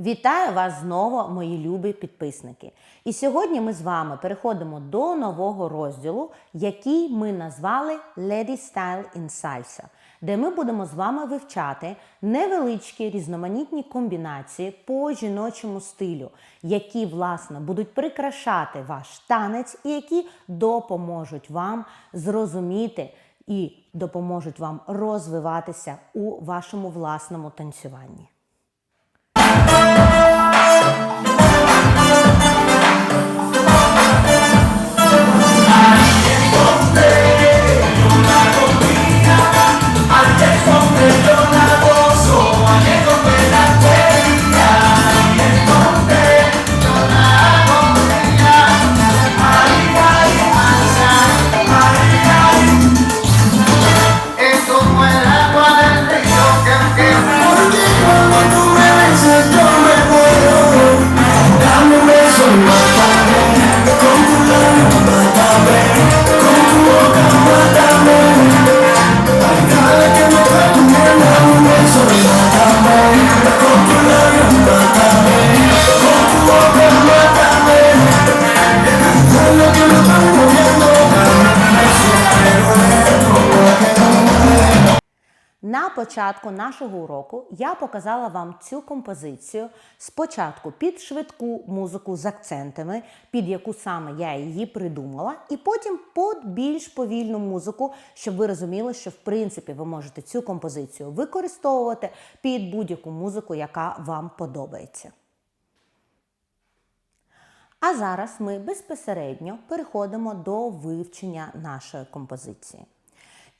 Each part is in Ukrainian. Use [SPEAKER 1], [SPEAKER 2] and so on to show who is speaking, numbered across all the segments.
[SPEAKER 1] Вітаю вас знову, мої любі підписники. І сьогодні ми з вами переходимо до нового розділу, який ми назвали Lady Style in Salsa, де ми будемо з вами вивчати невеличкі різноманітні комбінації по жіночому стилю, які, власне, будуть прикрашати ваш танець і які допоможуть вам зрозуміти і допоможуть вам розвиватися у вашому власному танцюванні. Початку нашого уроку я показала вам цю композицію спочатку під швидку музику з акцентами, під яку саме я її придумала, і потім під більш повільну музику, щоб ви розуміли, що в принципі ви можете цю композицію використовувати під будь-яку музику, яка вам подобається. А зараз ми безпосередньо переходимо до вивчення нашої композиції.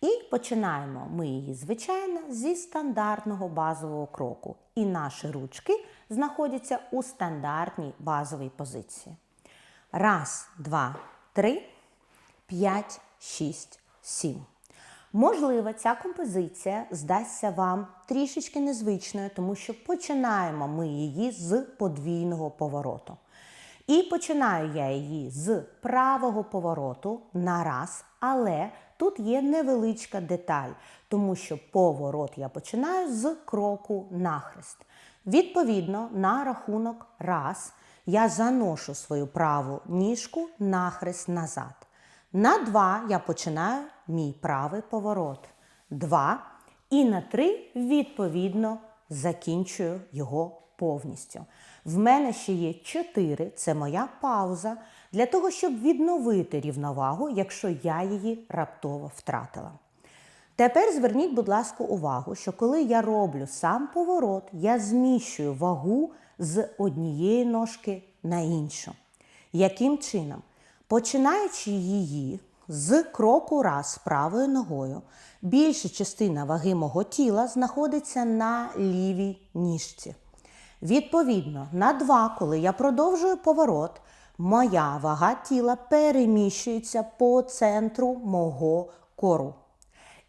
[SPEAKER 1] І починаємо ми її, звичайно, зі стандартного базового кроку. І наші ручки знаходяться у стандартній базовій позиції. Раз, два, три, п'ять, шість, сім. Можливо, ця композиція здасться вам трішечки незвичною, тому що починаємо ми її з подвійного повороту. І починаю я її з правого повороту на раз, але тут є невеличка деталь, тому що поворот я починаю з кроку нахрест. Відповідно, на рахунок раз я заношу свою праву ніжку нахрест назад. На два я починаю мій правий поворот. Два. І на три, відповідно, закінчую його повністю. В мене ще є 4, це моя пауза, для того, щоб відновити рівновагу, якщо я її раптово втратила. Тепер зверніть, будь ласка, увагу, що коли я роблю сам поворот, я зміщую вагу з однієї ножки на іншу. Яким чином? Починаючи її з кроку раз правою ногою, більша частина ваги мого тіла знаходиться на лівій ніжці. Відповідно, на два, коли я продовжую поворот, моя вага тіла переміщується по центру мого кору.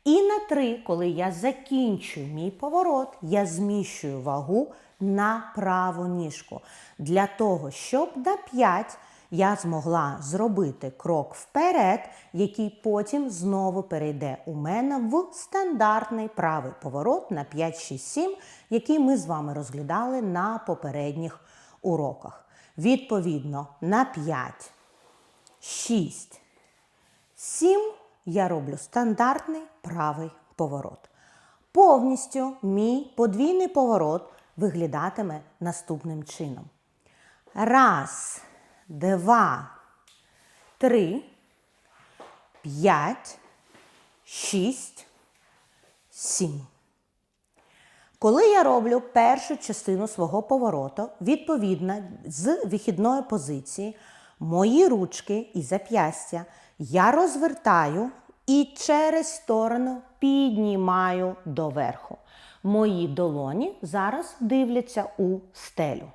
[SPEAKER 1] І на три, коли я закінчую мій поворот, я зміщую вагу на праву ніжку. Для того, щоб на 5 я змогла зробити крок вперед, який потім знову перейде у мене в стандартний правий поворот на 5, 6, 7, який ми з вами розглядали на попередніх уроках. Відповідно, на 5, 6, 7 я роблю стандартний правий поворот. Повністю мій подвійний поворот виглядатиме наступним чином. Раз, два, три, п'ять, шість, сім. Коли я роблю першу частину свого повороту, відповідно з вихідної позиції, мої ручки і зап'ястя я розвертаю і через сторону піднімаю доверху. Мої долоні зараз дивляться у стелю.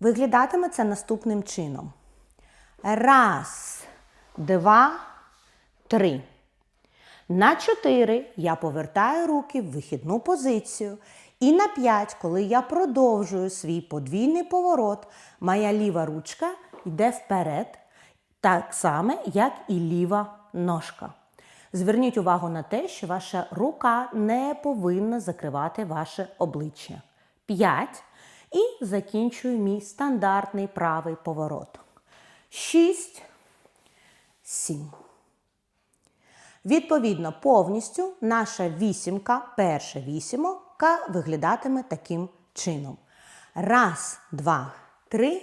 [SPEAKER 1] Виглядатиме це наступним чином. Раз, два, три. На 4 я повертаю руки в вихідну позицію. І на 5, коли я продовжую свій подвійний поворот, моя ліва ручка йде вперед, так само, як і ліва ножка. Зверніть увагу на те, що ваша рука не повинна закривати ваше обличчя. 5 і закінчую мій стандартний правий поворот. 6, 7. Відповідно, повністю наша вісімка, перша вісімка виглядатиме таким чином. Раз, два, три,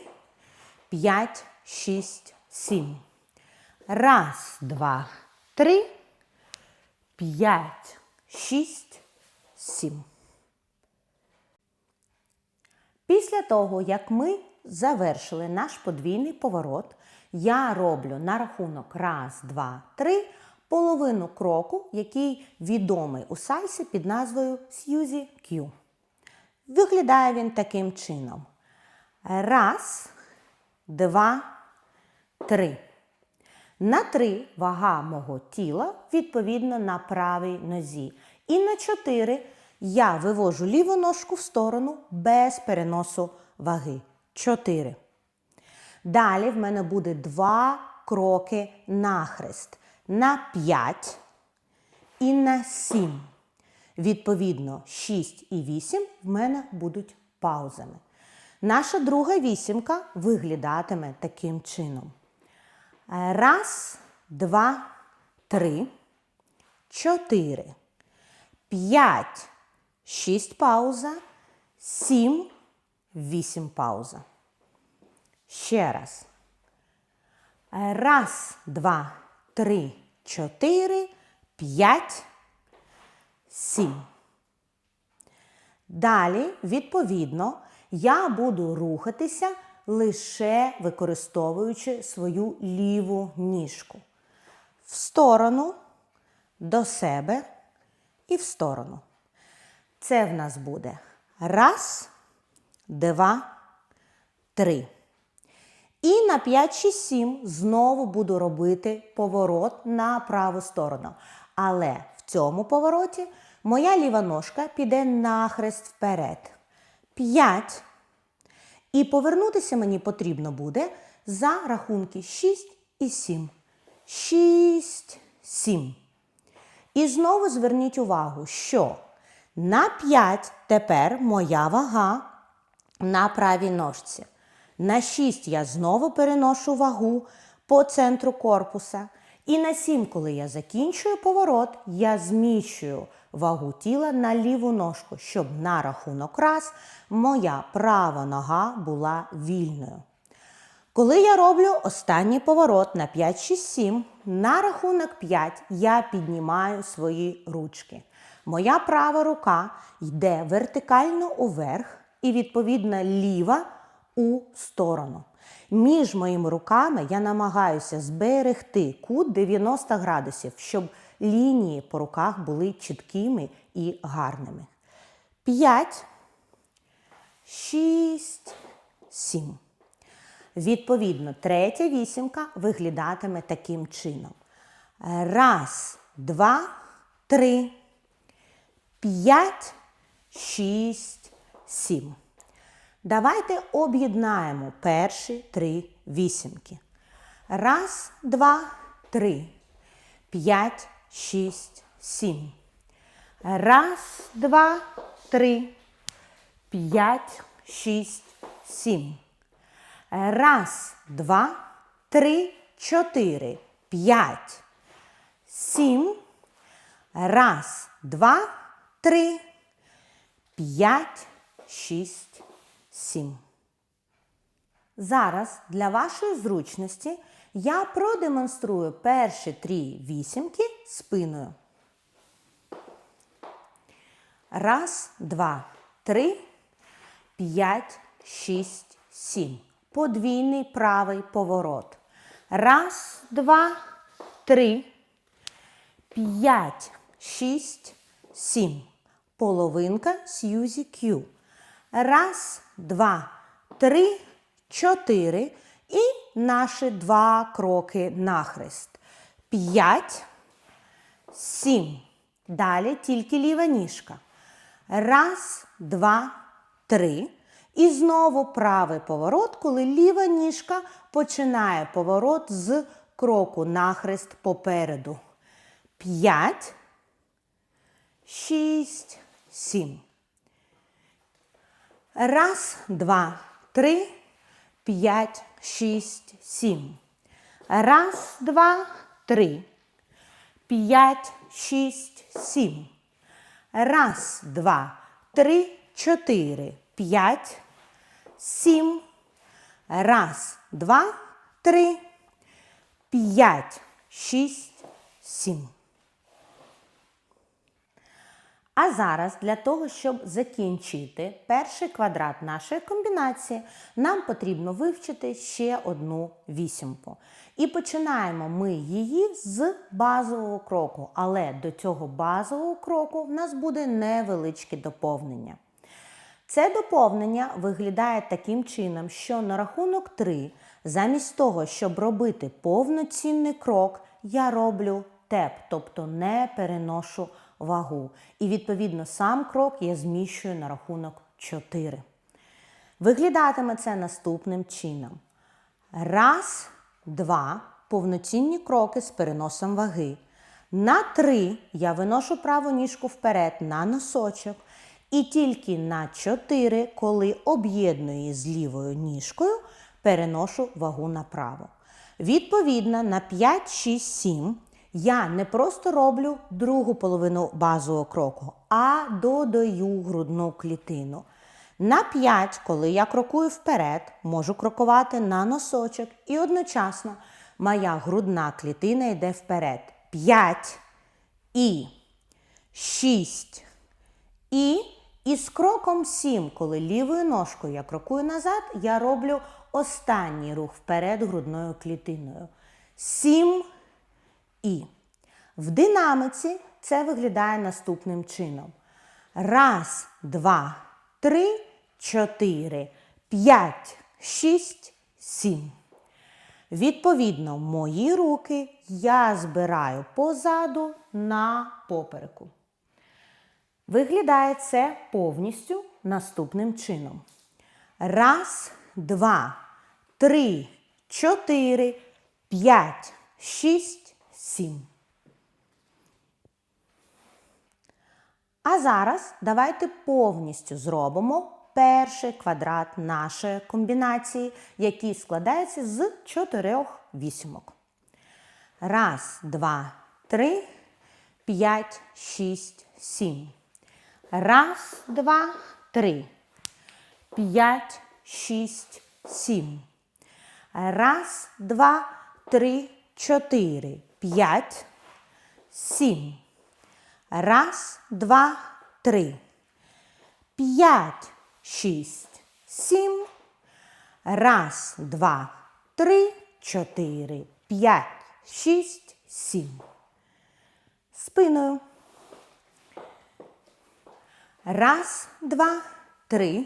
[SPEAKER 1] п'ять, шість, сім. Раз, два, три, п'ять, шість, сім. Після того, як ми завершили наш подвійний поворот, я роблю на рахунок раз, два, три половину кроку, який відомий у сальсі під назвою Сьюзі Q. Виглядає він таким чином. Раз, два, три. На три вага мого тіла відповідно на правій нозі. І на чотири я вивожу ліву ножку в сторону без переносу ваги. Чотири. Далі в мене буде два кроки нахрест. На 5 і на 7. Відповідно, 6 і 8 в мене будуть паузами. Наша друга вісімка виглядатиме таким чином. Раз, два, три, чотири, п'ять, шість пауза, сім, вісім пауза. Ще раз. Раз, два, три, чотири, п'ять, сім. Далі, відповідно, я буду рухатися лише використовуючи свою ліву ніжку. В сторону, до себе і в сторону. Це в нас буде раз, два, три. І на 5, 6, 7 знову буду робити поворот на праву сторону. Але в цьому повороті моя ліва ножка піде нахрест вперед. 5. І повернутися мені потрібно буде за рахунки 6 і 7. 6, 7. І знову зверніть увагу, що на 5 тепер моя вага на правій ножці. На 6 я знову переношу вагу по центру корпуса. І на 7, коли я закінчую поворот, я зміщую вагу тіла на ліву ножку, щоб на рахунок раз моя права нога була вільною. Коли я роблю останній поворот на 5, 6, 7, на рахунок 5 я піднімаю свої ручки. Моя права рука йде вертикально уверх і, відповідно, ліва у сторону. Між моїми руками я намагаюся зберегти кут 90 градусів, щоб лінії по руках були чіткими і гарними. 5, 6, 7. Відповідно, третя вісімка виглядатиме таким чином. Раз, два, три, п'ять, шість, сім. Давайте об'єднаємо перші три вісімки. Раз, два, три, п'ять, шість, сім. Раз, два, три, п'ять, шість, сім. Раз, два, три, чотири, п'ять, сім. Раз, два, три, п'ять, шість, сім. Зараз для вашої зручності я продемонструю перші три вісімки спиною. Раз, два, три, п'ять, шість, сім. Подвійний правий поворот. Раз, два, три, п'ять, шість, сім. Половинка Сьюзі Q. Раз, два, три, чотири. І наші два кроки нахрест. П'ять, сім. Далі тільки ліва ніжка. Раз, два, три. І знову правий поворот, коли ліва ніжка починає поворот з кроку нахрест попереду. П'ять, шість, сім. Раз, два, три, п'ять, шість, сім. Раз, два, три, п'ять, шість, сім. Раз, два, три, чотири, п'ять, сім. Раз, два, три, п'ять, шість, сім. А зараз для того, щоб закінчити перший квадрат нашої комбінації, нам потрібно вивчити ще одну вісімку. І починаємо ми її з базового кроку, але до цього базового кроку в нас буде невеличке доповнення. Це доповнення виглядає таким чином, що на рахунок 3, замість того, щоб робити повноцінний крок, я роблю теп, тобто не переношу вагу. І відповідно сам крок я зміщую на рахунок 4. Виглядатиме це наступним чином. Раз, два повноцінні кроки з переносом ваги. На три я виношу праву ніжку вперед на носочок. І тільки на 4, коли об'єдную її з лівою ніжкою, переношу вагу направо. Відповідно, на 5, 6, 7 я не просто роблю другу половину базового кроку, а додаю грудну клітину. На 5, коли я крокую вперед, можу крокувати на носочок і одночасно моя грудна клітина йде вперед. 5 і 6 і із кроком 7, коли лівою ножкою я крокую назад, я роблю останній рух вперед грудною клітиною. 7 і. В динаміці це виглядає наступним чином. Раз, два, три, чотири, п'ять, шість, сім. Відповідно, мої руки я збираю позаду на попереку. Виглядає це повністю наступним чином. Раз, два, три, чотири, п'ять, шість, сім. А зараз давайте повністю зробимо перший квадрат нашої комбінації, який складається з чотирьох вісімок. Раз, два, три, п'ять, шість, сім. Раз, два, три. П'ять, шість, сім. Раз, два, три, чотири. П'ять, сім. Раз, два, три. П'ять, шість, сім. Раз, два, три, чотири. П'ять, шість, сім. Спиною. Раз, два, три,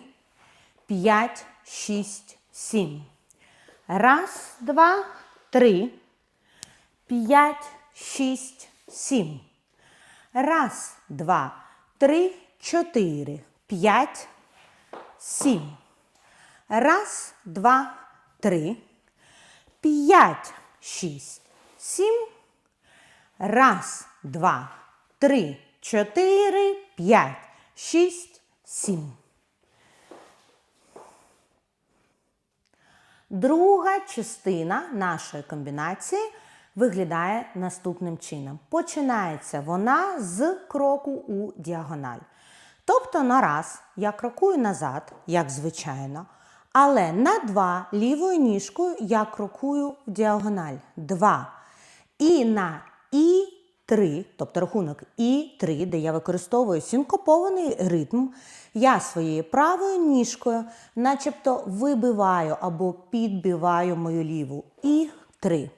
[SPEAKER 1] п'ять, шість, сім. Раз, два, три, п'ять, шість, сім. Раз, два, три, чотири, п'ять, сім. Раз, два, три, п'ять, шість, сім. Раз, два, три, чотири, п'ять, шість, сім. Друга частина нашої комбінації виглядає наступним чином. Починається вона з кроку у діагональ. Тобто на раз я крокую назад, як звичайно, але на два лівою ніжкою я крокую в діагональ. Два. І на і 3, тобто рахунок і 3, де я використовую синкопований ритм, я своєю правою ніжкою начебто вибиваю або підбиваю мою ліву і 3.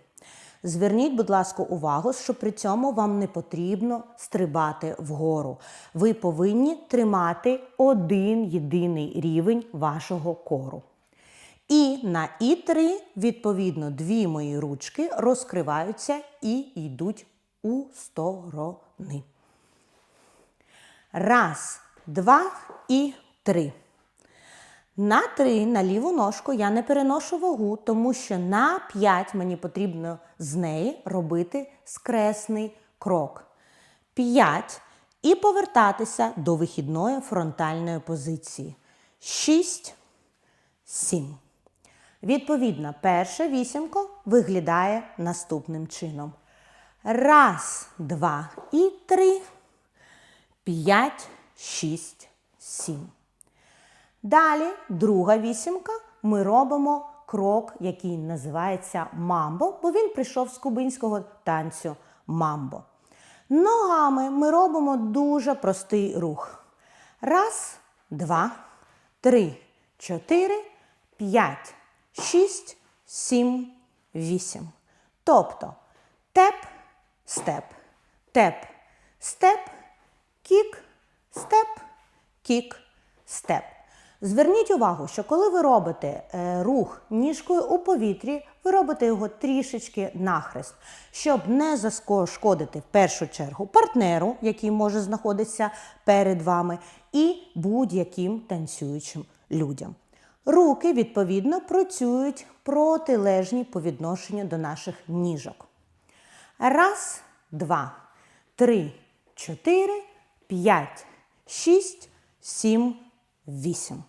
[SPEAKER 1] Зверніть, будь ласка, увагу, що при цьому вам не потрібно стрибати вгору. Ви повинні тримати один єдиний рівень вашого кору. І на І3, відповідно, дві мої ручки розкриваються і йдуть у сторони. Раз, два і три. На 3 на ліву ножку я не переношу вагу, тому що на 5 мені потрібно з неї робити скресний крок. 5 і повертатися до вихідної фронтальної позиції. шість, сім. Відповідно, перша вісімка виглядає наступним чином. Раз, два і три, п'ять, шість, сім. Далі, друга вісімка, ми робимо крок, який називається мамбо, бо він прийшов з кубинського танцю мамбо. Ногами ми робимо дуже простий рух. Раз, два, три, чотири, п'ять, шість, сім, вісім. Тобто теп, степ, теп, степ, кік, степ, кік, степ. Зверніть увагу, що коли ви робите е, рух ніжкою у повітрі, ви робите його трішечки нахрест, щоб не зашкодити в першу чергу партнеру, який може знаходитися перед вами, і будь-яким танцюючим людям. Руки, відповідно, працюють протилежні по відношенню до наших ніжок. Раз, два, три, чотири, п'ять, шість, сім, вісім.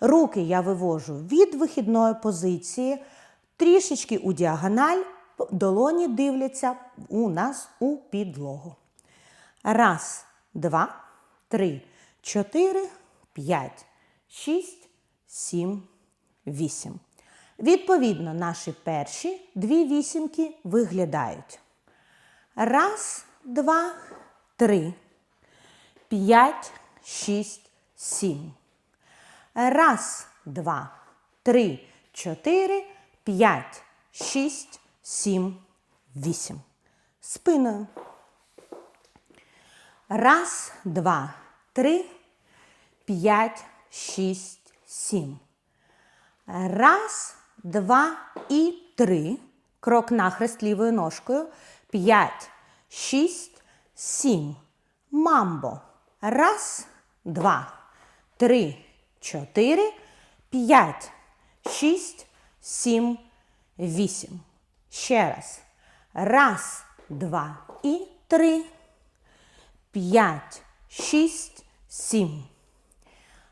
[SPEAKER 1] Руки я вивожу від вихідної позиції, трішечки у діагональ, долоні дивляться у нас у підлогу. Раз, два, три, чотири, п'ять, шість, сім, вісім. Відповідно, наші перші дві вісімки виглядають. Раз, два, три, п'ять, шість, сім. Раз, два, три, чотири, п'ять, шість, сім, вісім. Спиною. Раз, два, три, п'ять, шість, сім. Раз, два і три. Крок нахрест лівою ножкою. П'ять, шість, сім. Мамбо. Раз, два, три, чотири, п'ять, шість, сім, вісім. Ще раз. Раз, два і три. П'ять, шість, сім.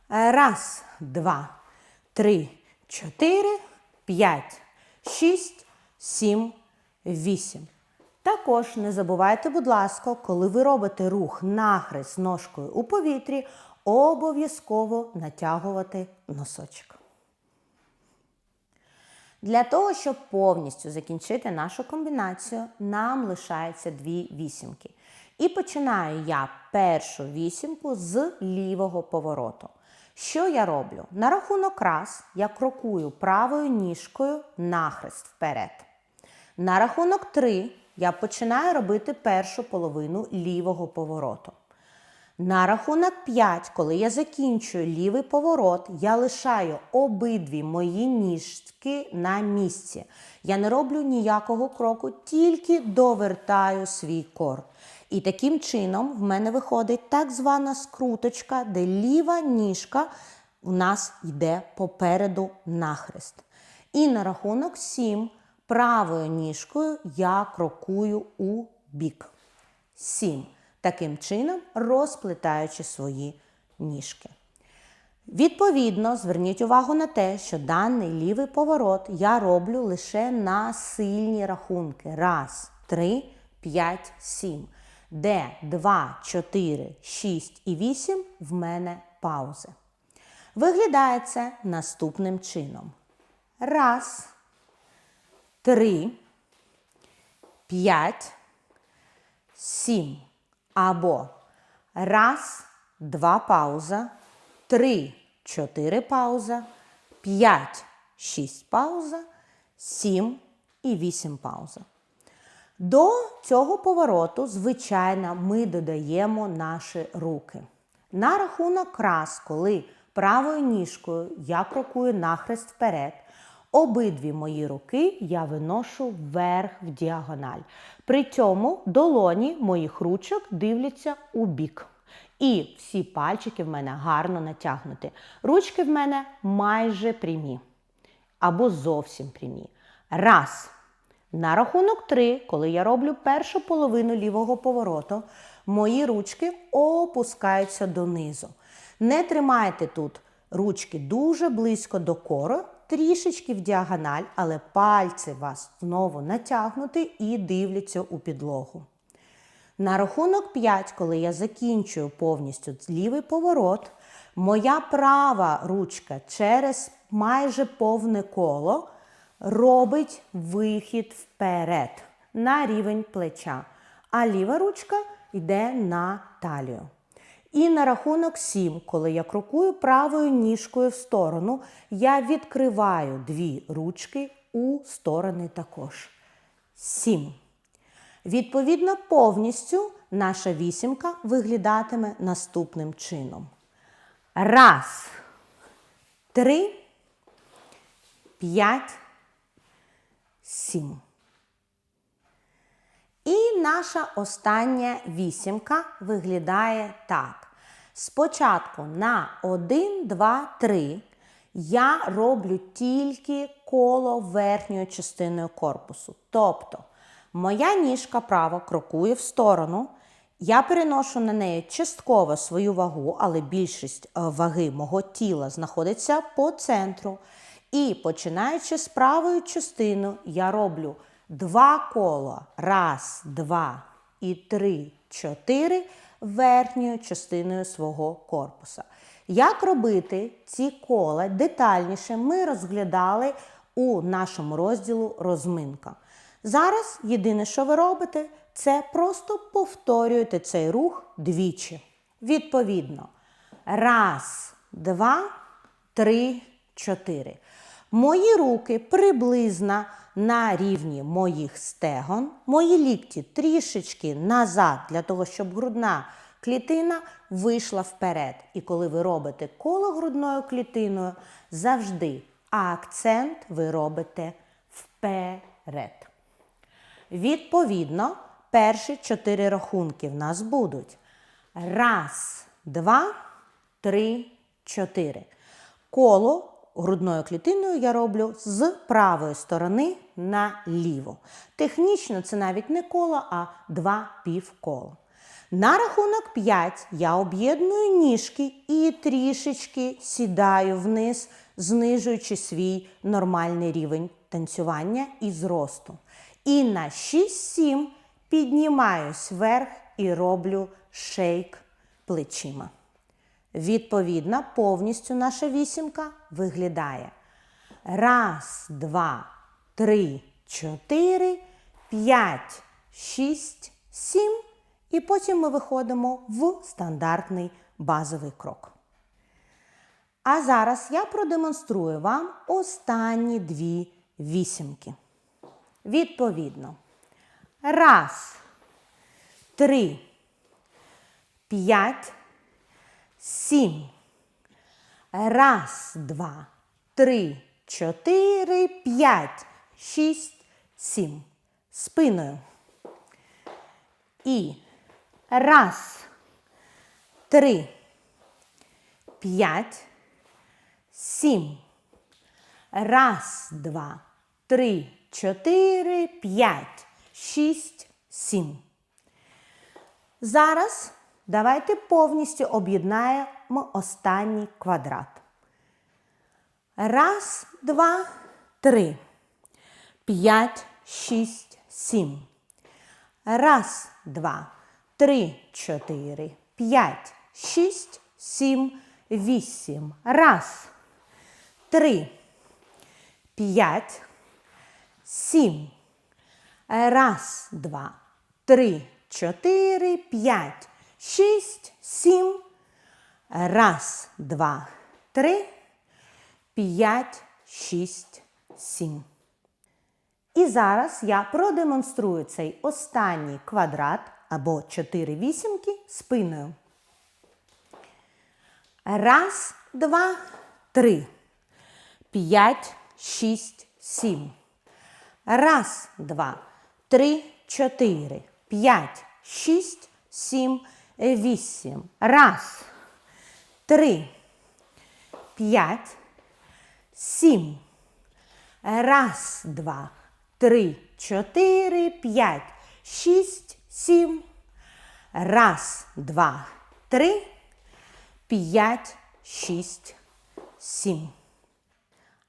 [SPEAKER 1] Раз, два, три, чотири, п'ять, шість, сім, вісім. Також не забувайте, будь ласка, коли ви робите рух нахрест ножкою у повітрі, обов'язково натягувати носочок. Для того, щоб повністю закінчити нашу комбінацію, нам лишається дві вісімки. І починаю я першу вісімку з лівого повороту. Що я роблю? На рахунок раз я крокую правою ніжкою нахрест вперед. На рахунок 3 я починаю робити першу половину лівого повороту. На рахунок 5, коли я закінчую лівий поворот, я лишаю обидві мої ніжки на місці. Я не роблю ніякого кроку, тільки довертаю свій кор. І таким чином в мене виходить так звана скруточка, де ліва ніжка у нас йде попереду нахрест. І на рахунок 7 правою ніжкою я крокую у бік. 7. Таким чином розплетаючи свої ніжки. Відповідно, зверніть увагу на те, що даний лівий поворот я роблю лише на сильні рахунки. Раз, три, п'ять, сім. Де 2, 4, 6 і 8 в мене паузи. Виглядає це наступним чином. Раз, три, п'ять, сім. Або раз, два пауза, три, чотири пауза, п'ять, шість пауза, сім і вісім пауза. До цього повороту, звичайно, ми додаємо наші руки. На рахунок раз, коли правою ніжкою я крокую нахрест вперед, обидві мої руки я виношу вверх в діагональ. При цьому долоні моїх ручок дивляться у бік. І всі пальчики в мене гарно натягнуті. Ручки в мене майже прямі або зовсім прямі. Раз. На рахунок 3, коли я роблю першу половину лівого повороту, мої ручки опускаються донизу. Не тримайте тут Ручки дуже близько до кору, трішечки в діагональ, але пальці вас знову натягнуті і дивляться у підлогу. На рахунок 5, коли я закінчую повністю лівий поворот, моя права ручка через майже повне коло робить вихід вперед на рівень плеча, а ліва ручка йде на талію. І на рахунок 7, коли я крокую правою ніжкою в сторону, я відкриваю дві ручки у сторони також. 7. Відповідно, повністю наша вісімка виглядатиме наступним чином. Раз, три, п'ять, сім. І наша остання вісімка виглядає так. Спочатку на 1, 2, 3 я роблю тільки коло верхньою частиною корпусу. Тобто моя ніжка права крокує в сторону. Я переношу на неї частково свою вагу, але більшість е, ваги мого тіла знаходиться по центру. І починаючи з правою частиною, я роблю два кола. Раз, два і три, чотири верхньою частиною свого корпуса. Як робити ці кола детальніше, ми розглядали у нашому розділу розминка. Зараз єдине, що ви робите, це просто повторюєте цей рух двічі. Відповідно, раз, два, три, чотири. Мої руки приблизно на рівні моїх стегон, мої лікті трішечки назад, для того, щоб грудна клітина вийшла вперед. І коли ви робите коло грудною клітиною, завжди акцент ви робите вперед. Відповідно, перші чотири рахунки в нас будуть. Раз, два, три, чотири. Коло грудною клітиною я роблю з правої сторони на ліву. Технічно це навіть не коло, а два півкола. На рахунок 5 я об'єдную ніжки і трішечки сідаю вниз, знижуючи свій нормальний рівень танцювання і зросту. І на 6-7 піднімаюсь вверх і роблю шейк плечима. Відповідно, повністю наша вісімка виглядає. Раз, два, три, чотири, п'ять, шість, сім. І потім ми виходимо в стандартний базовий крок. А зараз я продемонструю вам останні дві вісімки. Відповідно. Раз, три, п'ять, сім. Раз, два, три, чотири, п'ять, шість, сім. Спиною. І раз, три, п'ять, сім. Раз, два, три, чотири, п'ять, шість, сім. Зараз давайте повністю об'єднаємо останній квадрат. Раз, два, три. П'ять, шість, сім. Раз, два, три, чотири, п'ять, шість, сім, вісім. Раз, три, п'ять, сім. Раз, два, три, чотири, п'ять, шість, сім. Раз, два, три, п'ять, шість, сім. І зараз я продемонструю цей останній квадрат або чотири вісімки спиною. Раз, два, три. П'ять, шість, сім. Раз, два, три, чотири. П'ять, шість, сім, вісім. Раз, три, п'ять, сім. Раз, два, три, чотири, п'ять, шість, сім. Раз, два, три, п'ять, шість, сім.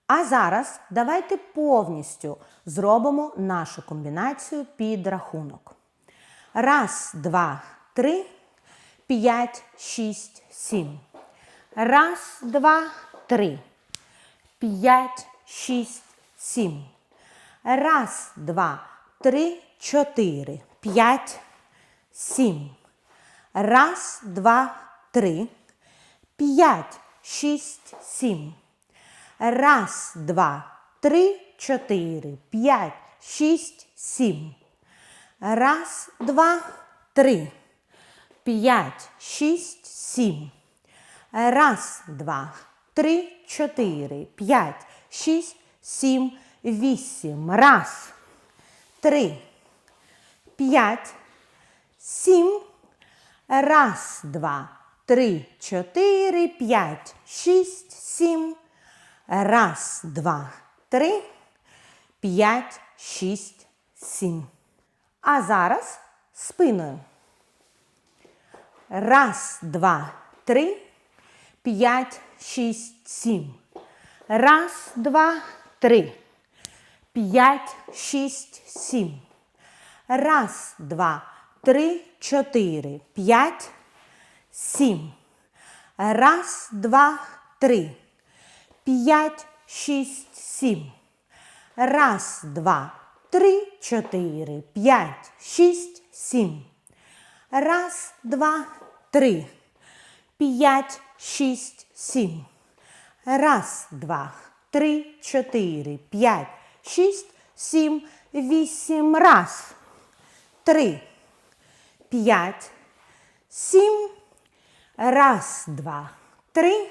[SPEAKER 1] А зараз давайте повністю зробимо нашу комбінацію під рахунок. Раз, два, три, п'ять, шість, сім. Раз, два, три, п'ять, шість, сім. Раз, два, три, чотири, п'ять, сім. Раз, два, три, п'ять, шість, сім. Раз, два, три, чотири, п'ять, шість, сім. Раз, два, три, п'ять, шість, сім. Раз, два, три, чотири, п'ять, шість, сім, вісім. Раз, три, п'ять, сім. Раз, два, три, чотири, п'ять, шість, сім. Раз, два, три, п'ять, шість, сім. А зараз спиною. Раз, два, три, п'ять, шість, сім. Раз, два, три, п'ять, шість, сім. Раз, два, три, чотири, п'ять, сім. Раз, два, три, п'ять, шість, сім. Раз, два, три, чотири, п'ять, шість, сім. Раз, два, три, п'ять, шість, сім. Раз, два, три, чотири, п'ять, шість, сім, вісім. Раз, три, п'ять, сім. Раз, два, три,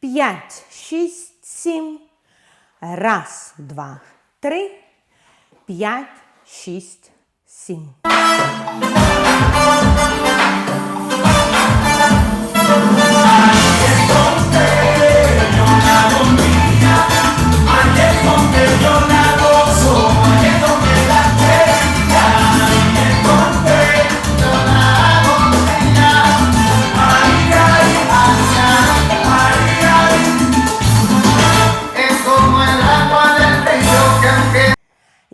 [SPEAKER 1] п'ять, шість, сім. Раз, два, три, п'ять, шість, сім.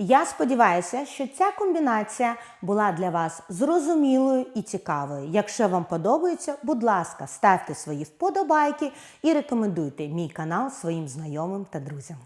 [SPEAKER 1] Я сподіваюся, що ця комбінація була для вас зрозумілою і цікавою. Якщо вам подобається, будь ласка, ставте свої вподобайки і рекомендуйте мій канал своїм знайомим та друзям.